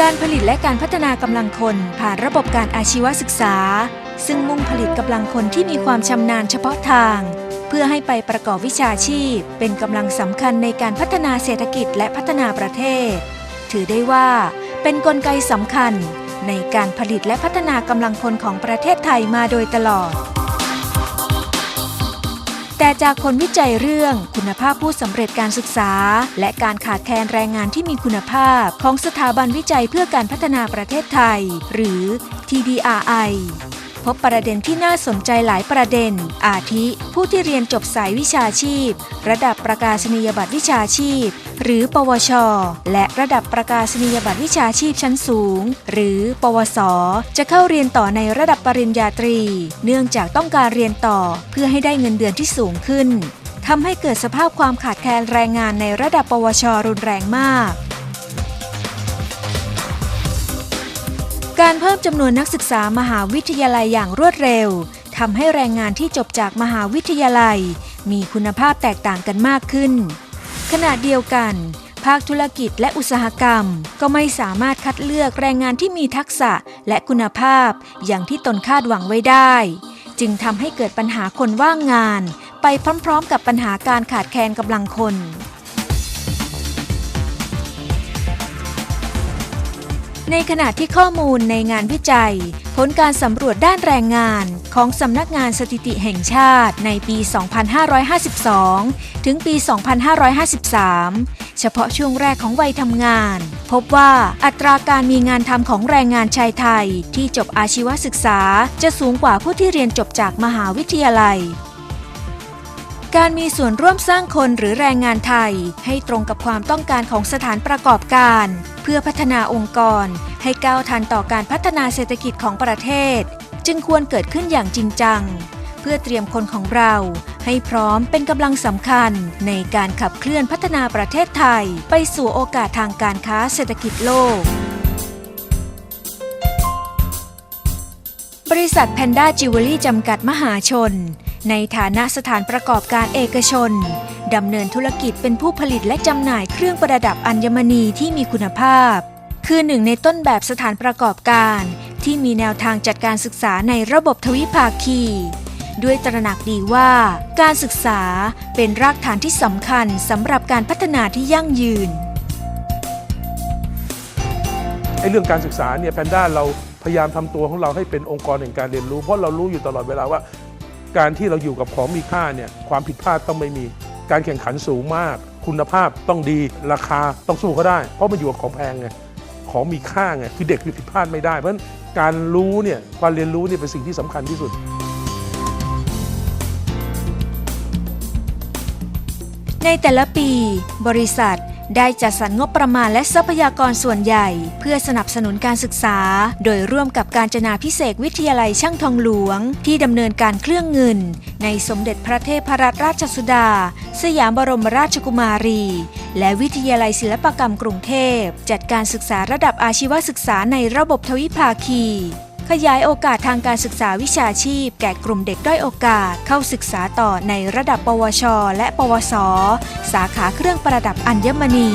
การผลิตและการพัฒนากำลังคนผ่านระบบการอาชีวศึกษา ซึ่งมุ่งผลิตกำลังคนที่มีความชำนาญเฉพาะทาง เพื่อให้ไปประกอบวิชาชีพ เป็นกำลังสำคัญในการพัฒนาเศรษฐกิจและพัฒนาประเทศ ถือได้ว่า เป็นนกลไกสำคัญ ในการผลิตและพัฒนากำลังคนของประเทศไทยมาโดยตลอด แต่จากผลวิจัยเรื่องคุณภาพผู้สำเร็จการศึกษา และการขาดแคลนแรงงานที่มีคุณภาพของสถาบันวิจัยเพื่อการพัฒนาประเทศไทย หรือ TDRI พบประเด็นที่น่าสนใจหลายประเด็น อาทิ ผู้ที่เรียนจบสายวิชาชีพ ระดับประกาศนียบัตรวิชาชีพ หรือ ปวช และระดับประกาศนียบัตรวิชาชีพชั้นสูง หรือ ปวส จะเข้าเรียนต่อในระดับปริญญาตรี เนื่องจากต้องการเรียนต่อเพื่อให้ได้เงินเดือนที่สูงขึ้นทำให้เกิดสภาพความขาดแคลนแรงงานในระดับปวช รุนแรงมาก การเพิ่มจำนวนนักศึกษามหาวิทยาลัยอย่างรวดเร็วทำให้แรงงานที่จบจากมหาวิทยาลัย มีคุณภาพแตกต่างกันมากขึ้น ขณะเดียวกัน ภาคธุรกิจและอุตสาหกรรม ก็ไม่สามารถคัดเลือกแรงงานที่มีทักษะและคุณภาพ อย่างที่ตนคาดหวังไว้ได้ จึงทำให้เกิดปัญหาคนว่างงาน ไปพร้อมๆ กับปัญหาการขาดแคลนกำลังคน ในขณะที่ข้อมูลในงานวิจัย ผลการสำรวจด้านแรงงานของสำนักงานสถิติแห่งชาติในปี 2552 ถึงปี 2553 เฉพาะช่วงแรกของวัยทำงาน พบว่าอัตราการมีงานทำของแรงงานชายไทย ที่จบอาชีวศึกษาจะสูงกว่าผู้ที่เรียนจบจากมหาวิทยาลัยการมีส่วนร่วมสร้างคนหรือแรงงานไทยให้ตรงกับความต้องการของสถานประกอบการ เพื่อพัฒนาองค์กร ให้ก้าวทันต่อการพัฒนาเศรษฐกิจของประเทศ จึงควรเกิดขึ้นอย่างจริงจัง เพื่อเตรียมคนของเรา ให้พร้อมเป็นกำลังสำคัญในการขับเคลื่อนพัฒนาประเทศไทย ไปสู่โอกาสทางการค้าเศรษฐกิจโลก บริษัทแพนด้าจิวเวลรี่จำกัดมหาชน ในฐานะสถานประกอบการเอกชนดำเนินธุรกิจเป็นผู้ผลิตและจำหน่ายเครื่องประดับอัญมณีที่มีคุณภาพ คือหนึ่งในต้นแบบสถานประกอบการ ที่มีแนวทางจัดการศึกษาในระบบทวิภาคี ด้วยตระหนักดีว่า การศึกษาเป็นรากฐานที่สำคัญสำหรับการพัฒนาที่ยั่งยืนไอ้เรื่องการศึกษาเนี่ยแพนด้าเราพยายามทำตัวของเราให้เป็นองค์กรแห่งการเรียนรู้ เพราะเรารู้อยู่ตลอดเวลาว่า การที่เราอยู่กับของมีค่าเนี่ยความผิดพลาดต้องไม่มี การแข่งขันสูงมาก คุณภาพต้องดีราคาต้องสู้เขาได้ เพราะมันอยู่กับของแพงไงของมีค่าไงคือเด็กผิดพลาดไม่ได้เพราะฉะนั้นการรู้เนี่ยการเรียนรู้เนี่ยเป็นสิ่งที่สำคัญที่สุดในแต่ละปี บริษัท ได้จัดสรรงบประมาณและทรัพยากรส่วนใหญ่ เพื่อสนับสนุนการศึกษา โดยร่วมกับการจนาพิเศษวิทยาลัยช่างทองหลวง ที่ดำเนินการเครื่องเงิน ในสมเด็จพระเทพรัตนราชสุดา สยามบรมราชกุมารี และวิทยาลัยศิลปกรรมกรุงเทพ จัดการศึกษาระดับอาชีวศึกษาในระบบทวิภาคี ขยายโอกาสทางการศึกษาวิชาชีพ แก่กลุ่มเด็กด้อยโอกาส เข้าศึกษาต่อในระดับ ปวช และ ปวส สาขาเครื่องประดับอัญมณี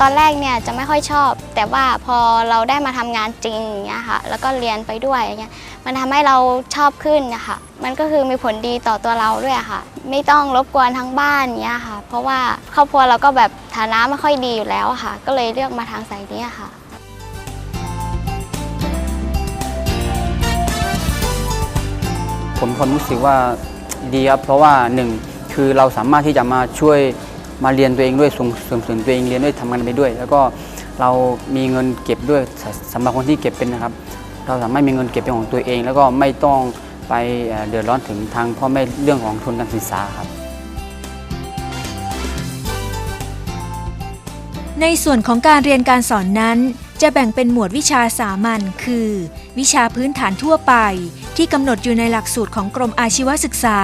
ตอนแรกเนี่ยจะไม่ค่อยชอบ แต่ว่าพอเราได้มาทำงานจริงอย่างเงี้ยค่ะแล้วก็เรียนไปด้วยอย่างเงี้ยมันทำให้เราชอบขึ้นนะคะมันก็คือมีผลดีต่อตัวเราด้วยค่ะ ไม่ต้องรบกวนทั้งบ้านเงี้ยค่ะ เพราะว่าครอบครัวเราก็แบบฐานะไม่ค่อยดีอยู่แล้วอะค่ะ ก็เลยเลือกมาทางสายนี้อะค่ะ ผมความรู้สึกว่าดีครับเพราะว่าหนึ่งคือเราสามารถที่จะมาช่วยมาเรียนตัวเองด้วยส่งเสริมตัวเองเรียนด้วยทำงานไปด้วย แล้วก็เรามีเงินเก็บด้วยสำหรับคนที่เก็บเป็นนะครับ เราสามารถมีเงินเก็บเป็นของตัวเอง แล้วก็ไม่ต้องไปเดือดร้อนถึงทางพ่อแม่เรื่องของทุนการศึกษาครับ ในส่วนของการเรียนการสอนนั้น จะแบ่งเป็นหมวดวิชาสามัญคือ วิชาพื้นฐานทั่วไป ที่กำหนดอยู่ในหลักสูตรของกรมอาชีวศึกษา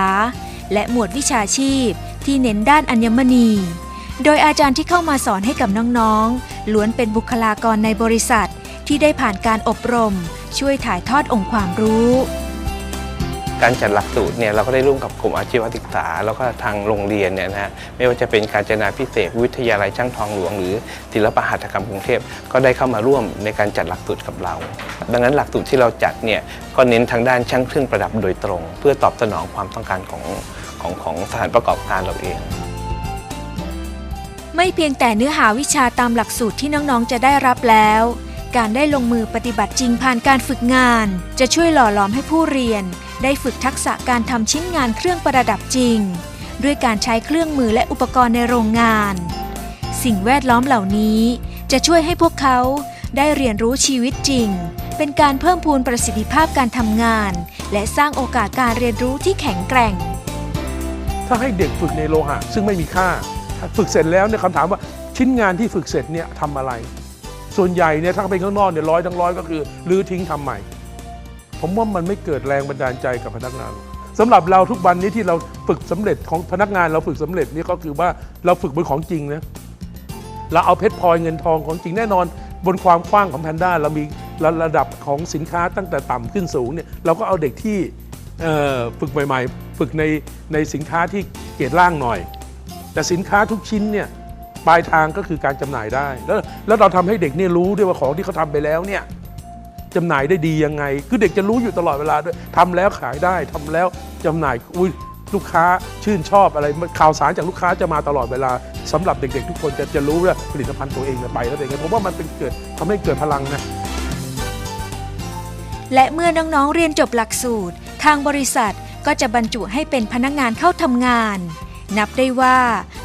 และหมวดวิชาชีพ ที่เน้นด้านอัญมณี โดยอาจารย์ที่เข้ามาสอนให้กับน้องๆล้วนเป็นบุคลากรในบริษัทที่ได้ผ่านการอบรม ช่วยถ่ายทอดองค์ความรู้ การจัดหลักสูตรเนี่ยเราก็ได้ร่วมกับกลุ่มอาชีวศึกษา แล้วก็ทางโรงเรียนเนี่ยนะฮะไม่ว่าจะเป็นการจนาพิเศษ วิทยาลัยช่างทองหลวง หรือศิลปหัตถกรรมกรุงเทพก็ได้เข้ามาร่วมในการจัดหลักสูตรกับเรา ดังนั้นหลักสูตรที่เราจัดเนี่ยก็เน้นทางด้านช่างเครื่องประดับโดยตรง เพื่อตอบสนองความต้องการของของของสถานประกอบการเราเองไม่เพียงแต่เนื้อหาวิชาตามหลักสูตรที่น้อง ๆ จะได้รับแล้ว การได้ลงมือปฏิบัติจริงผ่านการฝึกงาน จะช่วยหล่อหลอมให้ผู้เรียน ได้ฝึกทักษะการทำชิ้นงานเครื่องประดับจริง ด้วยการใช้เครื่องมือและอุปกรณ์ในโรงงาน สิ่งแวดล้อมเหล่านี้ จะช่วยให้พวกเขาได้เรียนรู้ชีวิตจริง เป็นการเพิ่มพูนประสิทธิภาพการทำงาน และสร้างโอกาสการเรียนรู้ที่แข็งแกร่ง ถ้าให้เด็กฝึกในโลหะซึ่งไม่มีค่า ฝึกเสร็จแล้วเนี่ยคำถามว่าชิ้นงานที่ฝึกเสร็จเนี่ยทำอะไร ส่วนใหญ่เนี่ยถ้าเป็นข้างนอกเนี่ยร้อยทั้งร้อยก็คือรื้อทิ้งทำใหม่ ผมว่ามันไม่เกิดแรงบันดาลใจกับพนักงานสำหรับเราทุกวันนี้ที่เราฝึกสำเร็จของพนักงานเราฝึกสำเร็จนี่ก็คือว่าเราฝึกบนของจริงนะเราเอาเพชรพลอยเงินทองของจริงแน่นอน บนความกว้างของแพนด้าเรามีระระดับของสินค้าตั้งแต่ต่ำขึ้นสูงเนี่ยเราก็เอาเด็กที่ฝึกใหม่ ๆ ฝึกในในสินค้าที่เกรดล่างหน่อย แต่สินค้าทุกชิ้นเนี่ย ปลายทางก็คือการจำหน่ายได้ แล้วแล้วเราทำให้เด็กเนี่ยรู้ด้วยว่าของที่เขาทำไปแล้วเนี่ยจำหน่ายได้ดียังไง คือเด็กจะรู้อยู่ตลอดเวลาด้วยทำแล้วขายได้ทำแล้วจำหน่ายอุ้ยลูกค้าชื่นชอบอะไรข่าวสารจากลูกค้าจะมาตลอดเวลาสำหรับเด็ก ๆ ทุกคนจะจะรู้ว่าผลิตภัณฑ์ตัวเองเนี่ยไปแล้วเป็นไงผมว่ามันเป็นเกิดทำให้เกิดพลังนะและเมื่อน้องๆเรียนจบหลักสูตร ทางบริษัทก็จะบรรจุให้เป็นพนักงานเข้าทำงาน นับได้ว่า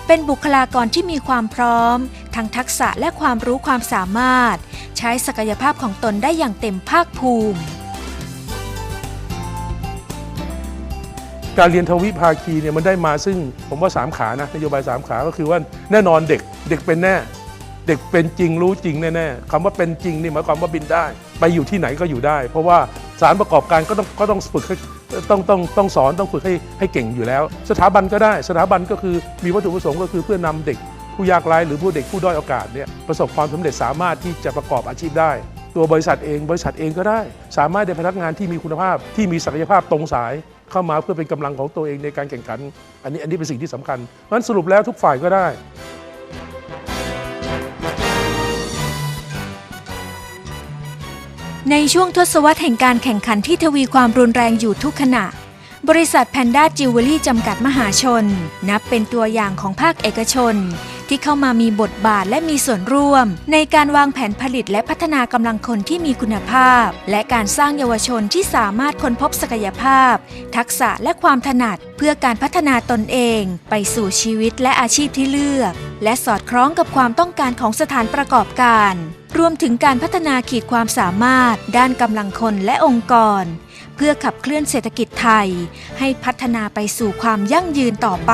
เป็นบุคลากรที่มีความพร้อม ทั้งทักษะและความรู้ความสามารถ ใช้ศักยภาพของตนได้อย่างเต็มภาคภูมิ การเรียนทวิภาคีเนี่ยมันได้มาซึ่งผมว่าสามขานะนโยบายสามขาก็คือว่าแน่นอนเด็กเด็กเป็นแน่ เด็กเป็นจริงรู้จริงแน่ๆคำว่าเป็นจริงนี่หมายความว่าบินได้ ไปอยู่ที่ไหนก็อยู่ได้ เพราะว่าสารประกอบการก็ต้องก็ต้องฝึก ต้องต้องต้องสอนต้องฝึกให้ให้เก่งอยู่แล้ว สถาบันก็ได้สถาบันก็คือมีวัตถุประสงค์ก็คือเพื่อนำเด็กผู้ยากไร้หรือผู้เด็กผู้ด้อยโอกาสเนี่ยประสบความสำเร็จสามารถที่จะประกอบอาชีพได้ ตัวบริษัทเองบริษัทเองก็ได้ สามารถได้พนักงานที่มีคุณภาพที่มีศักยภาพตรงสายเข้ามาเพื่อเป็นกำลังของตัวเองในการแข่งขัน อันนี้อันนี้เป็นสิ่งที่สำคัญเพราะฉะนั้นสรุปแล้วทุกฝ่ายก็ได้ ในช่วงทศวรรษแห่งการแข่งขันที่ทวีความรุนแรงอยู่ทุกขณะ บริษัทแพนด้าจิวเวลรี่จำกัดมหาชน นับเป็นตัวอย่างของภาคเอกชน ที่เข้ามามีบทบาทและมีส่วนร่วม ในการวางแผนผลิตและพัฒนากำลังคนที่มีคุณภาพ และการสร้างเยาวชนที่สามารถค้นพบศักยภาพ ทักษะและความถนัดเพื่อการพัฒนาตนเอง ไปสู่ชีวิตและอาชีพที่เลือก และสอดคล้องกับความต้องการของสถานประกอบการ รวมถึงการพัฒนาขีดความสามารถ ด้านกำลังคนและองค์กร เพื่อขับเคลื่อนเศรษฐกิจไทย ให้พัฒนาไปสู่ความยั่งยืนต่อไป